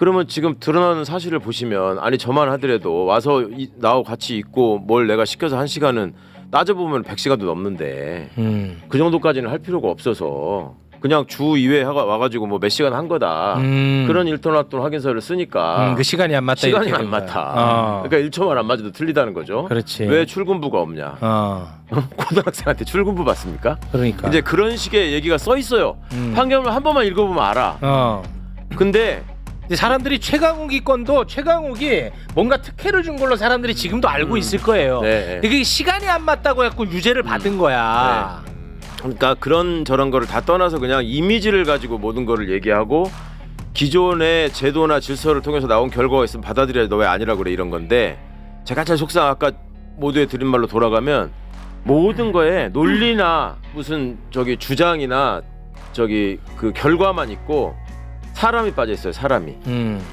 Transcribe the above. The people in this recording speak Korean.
그러면 지금 드러나는 사실을 보시면 아니 저만 하더라도 와서 이, 나하고 같이 있고 뭘 내가 시켜서 한 시간은 따져보면 100시간도 넘는데 음. 그 정도까지는 할 필요가 없어서 그냥 주 2회 하가 와가지고 뭐 몇 시간 한 거다 음. 그런 일토납돈 확인서를 쓰니까 음, 그 시간이 안 맞다. 시간이 안. 맞다 어. 그러니까 1초만 안 맞아도 틀리다는 거죠 그렇지. 왜 출근부가 없냐 어. 고등학생한테 출근부 받습니까 그러니까. 이제 그런 식의 얘기가 써 있어요 음. 판결문 한 번만 읽어보면 알아 어. 근데 근데 사람들이 최강욱이 건도 최강욱이 뭔가 특혜를 준 걸로 사람들이 지금도 알고 있을 거예요. 네. 이게 시간이 안 맞다고 해갖고 유죄를 받은 거야. 그러니까 그런 저런 거를 다 떠나서 그냥 이미지를 가지고 모든 거를 얘기하고 기존의 제도나 질서를 통해서 나온 결과가 있으면 받아들여야 너 왜 아니라 그래 이런 건데 제가 제일 속상 아까 모두의 드린 말로 돌아가면 모든 거에 논리나 무슨 저기 주장이나 저기 그 결과만 있고 사람이 빠져 있어요 사람이 음.